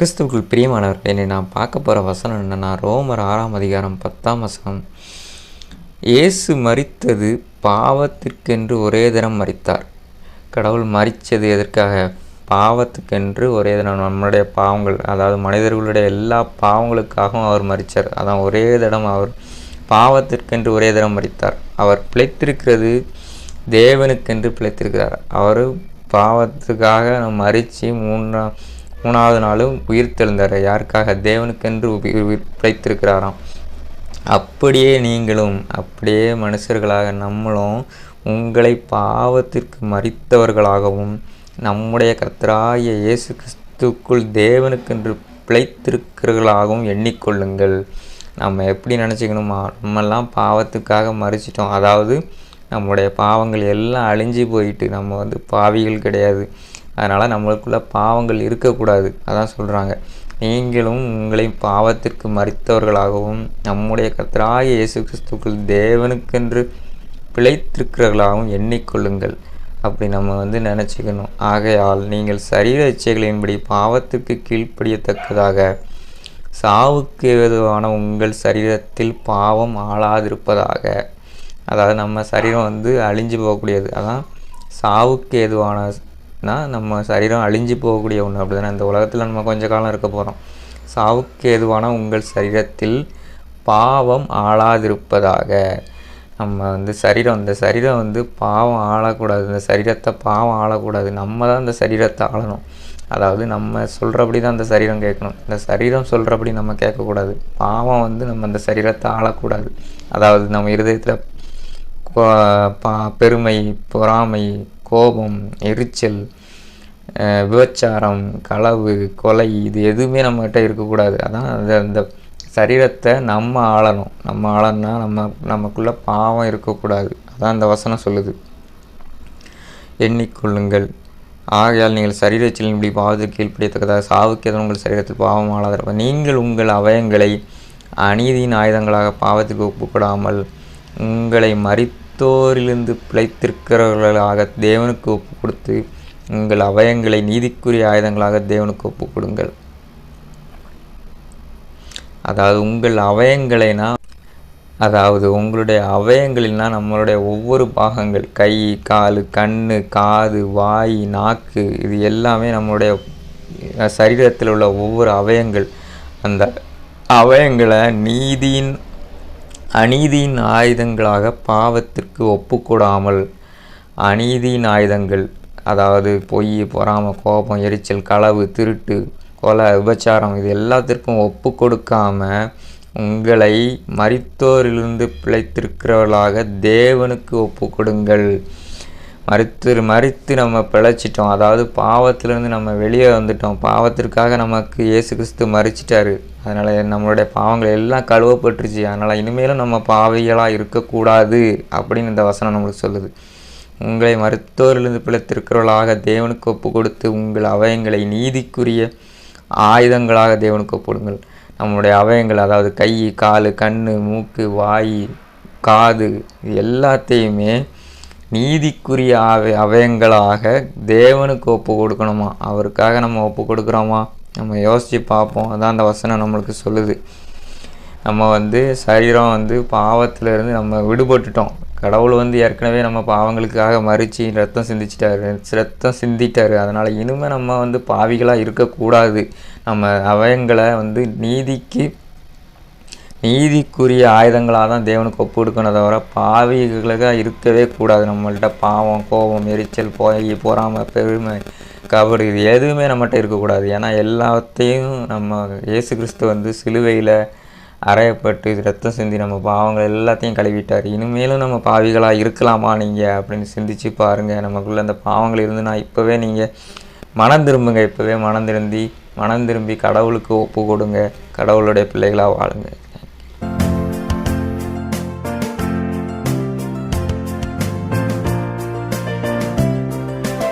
கிறிஸ்துவுக்குள் பிரியமானவர்கள் என்னை நான் பார்க்க போகிற வசனம் என்னென்னா ரோமர் ஆறாம் அதிகாரம் பத்தாம் வசனம். இயேசு மறித்தது பாவத்திற்கென்று ஒரே தினம் மறித்தார் கடவுள் மறித்தது எதற்காக? பாவத்துக்கென்று ஒரே தினம். நம்மளுடைய பாவங்கள் அதாவது மனிதர்களுடைய எல்லா பாவங்களுக்காகவும் அவர் மறித்தார் அதான் ஒரே தினம் அவர் பாவத்திற்கென்று ஒரே தினம் மறித்தார் அவர் பிழைத்திருக்கிறது தேவனுக்கென்று பிழைத்திருக்கிறார். அவர் பாவத்துக்காக மறித்து மூன்றாம் மூணாவது நாளும் உயிர் தெழுந்தார் யாருக்காக? தேவனுக்கென்று உயிர் பிழைத்திருக்கிறாராம் அப்படியே நீங்களும் அப்படியே மனுஷர்களாக நம்மளும் உங்களை பாவத்திற்கு மறித்தவர்களாகவும் நம்முடைய கர்த்தராகிய இயேசு கிறிஸ்துக்குள் தேவனுக்கென்று பிழைத்திருக்கிறவர்களாகவும் எண்ணிக்கொள்ளுங்கள். நம்ம எப்படி நினச்சிக்கணுமா? நம்மெல்லாம் பாவத்துக்காக மறிச்சிட்டோம். அதாவது நம்முடைய பாவங்கள் எல்லாம் அழிஞ்சு போயிட்டு நம்ம வந்து பாவிகள் கிடையாது. அதனால் நம்மளுக்குள்ள பாவங்கள் இருக்கக்கூடாது. அதான் சொல்கிறாங்க நீங்களும் உங்களை பாவத்திற்கு மறித்தவர்களாகவும் நம்முடைய கர்த்தராகிய இயேசு கிறிஸ்துக்கள் தேவனுக்கென்று பிழைத்திருக்கிறவர்களாகவும் எண்ணிக்கொள்ளுங்கள். அப்படி நம்ம வந்து நினச்சிக்கணும். ஆகையால் நீங்கள் சரீர இச்சைகளின்படி பாவத்துக்கு கீழ்ப்படியத்தக்கதாக சாவுக்கு ஏதுவான உங்கள் சரீரத்தில் பாவம் ஆளாதிருப்பதாக அதாவது நம்ம சரீரம் வந்து அழிஞ்சு போகக்கூடியது. அதான் சாவுக்கு ஏதுவானனா நம்ம சரீரம் அழிஞ்சு போகக்கூடிய ஒன்று அப்படி தானே இந்த உலகத்தில் நம்ம கொஞ்ச காலம் இருக்க போகிறோம் சாவுக்கு ஏதுவான உங்கள் சரீரத்தில் பாவம் ஆளாதிருப்பதாக. நம்ம வந்து சரீரம் இந்த சரீரம் வந்து பாவம் ஆளக்கூடாது. இந்த சரீரத்தை பாவம் ஆளக்கூடாது. நம்ம தான் இந்த சரீரத்தை ஆளணும். அதாவது நம்ம சொல்கிறபடி தான் அந்த சரீரம் கேட்கணும். இந்த சரீரம் சொல்கிறபடி நம்ம கேட்கக்கூடாது. பாவம் வந்து நம்ம அந்த சரீரத்தை ஆளக்கூடாது. அதாவது நம்ம இருதயத்தில் பா பெருமை பொறாமை கோபம் எரிச்சல் விபச்சாரம் களவு கொலை இது எதுவுமே நம்மகிட்ட இருக்கக்கூடாது. அதான் அந்த அந்த சரீரத்தை நம்ம ஆளணும். நம்ம ஆளணும்னா நம்ம நமக்குள்ளே பாவம் இருக்கக்கூடாது. அதான் அந்த வசனம் சொல்லுது. எண்ணிக்கொள்ளுங்கள். ஆகையால் நீங்கள் சரீரத்தில் இப்படி பாவத்தில் கீழ்ப்படியத்தக்கதாக சாவுக்கு எதுவும் உங்கள் சரீரத்தில் பாவம் ஆளாதப்ப நீங்கள் உங்கள் அவயங்களை அநீதியின் ஆயுதங்களாக பாவத்துக்கு ஒப்புக்கொடாமல் உங்களை மறித்தோரிலிருந்து பிழைத்திருக்கிறவர்களாக தேவனுக்கு ஒப்பு கொடுத்து உங்கள் அவயங்களை நீதிக்குரிய ஆயுதங்களாக தேவனுக்கு ஒப்பு கொடுங்கள் அதாவது உங்கள் அவயங்களைனா அதாவது உங்களுடைய அவயங்களில்னா நம்மளுடைய ஒவ்வொரு பாகங்கள் கை கால் கண் காது வாய் நாக்கு இது எல்லாமே நம்மளுடைய சரீரத்தில் உள்ள ஒவ்வொரு அவயங்கள். அந்த அவயங்களை நீதியின் அநீதியின் ஆயுதங்களாக பாவத்திற்கு ஒப்புக்கூடாமல் அநீதியின் ஆயுதங்கள் அதாவது பொய் பொறாமை கோபம் எரிச்சல் களவு திருட்டு கொலை விபச்சாரம் இது எல்லாத்திற்கும் ஒப்பு கொடுக்காம உங்களை மறித்தோரிலிருந்து பிழைத்திருக்கிறவர்களாக தேவனுக்கு ஒப்பு கொடுங்கள் மறுத்து மறித்து நம்ம பிழைச்சிட்டோம். அதாவது பாவத்திலேருந்து நம்ம வெளியே வந்துட்டோம். பாவத்திற்காக நமக்கு இயேசு கிறிஸ்து மறிச்சிட்டாரு அதனால் நம்மளுடைய பாவங்கள் எல்லாம் கழுவப்பட்டுருச்சு. அதனால் இனிமேலும் நம்ம பாவிகளாக இருக்கக்கூடாது அப்படின்னு இந்த வசனம் நம்மளுக்கு சொல்லுது. உங்களை மருத்துவரிலிருந்து பிழைத்திருக்கிறவர்களாக தேவனுக்கு ஒப்பு கொடுத்து உங்கள் அவயங்களை நீதிக்குரிய ஆயுதங்களாக தேவனுக்கு ஒப்பிடுங்கள் நம்மளுடைய அவயங்கள் அதாவது கை கால் கண் மூக்கு வாய் காது எல்லாத்தையுமே நீதிக்குரிய அவ அவயங்களாக தேவனுக்கு ஒப்பு கொடுக்கணுமா? அவருக்காக நம்ம ஒப்பு கொடுக்குறோமா? நம்ம யோசித்து பார்ப்போம். அதான் அந்த வசனம் நம்மளுக்கு சொல்லுது. நம்ம வந்து சரீரம் வந்து பாவத்திலேருந்து நம்ம விடுபட்டுட்டோம். கடவுள் வந்து ஏற்கனவே நம்ம பாவங்களுக்காக மறித்து ரத்தம் சிந்திச்சிட்டாரு. ரத்தம் சிந்திட்டாரு. அதனால் இனிமேல் நம்ம வந்து பாவிகளாக இருக்கக்கூடாது. நம்ம அவயங்களை வந்து நீதிக்கு நீதிக்குரிய ஆயுதங்களாக தான் தேவனுக்கு ஒப்பு கொடுக்கணும் தவிர பாவிகளாக இருக்கவே கூடாது. நம்மள்கிட்ட பாவம் கோபம் எரிச்சல் போய் பொறாமல் பெருமை கபடு இது எதுவுமே நம்மகிட்ட இருக்கக்கூடாது. ஏன்னா எல்லாத்தையும் நம்ம இயேசு கிறிஸ்து வந்து சிலுவையில் அறையப்பட்டு ரத்தம் சிந்தி நம்ம பாவங்கள் எல்லாத்தையும் கழுவிட்டார். இனிமேலும் நம்ம பாவிகளாக இருக்கலாமா நீங்கள் அப்படின்னு சிந்திச்சு பாருங்கள் நமக்குள்ளே அந்த பாவங்கள் இருந்துன்னா இப்போவே நீங்கள் மனம் திரும்புங்க. இப்போவே மனம் திரும்பி மனம் திரும்பி கடவுளுக்கு ஒப்பு கொடுங்க கடவுளுடைய பிள்ளைகளாக வாழுங்க.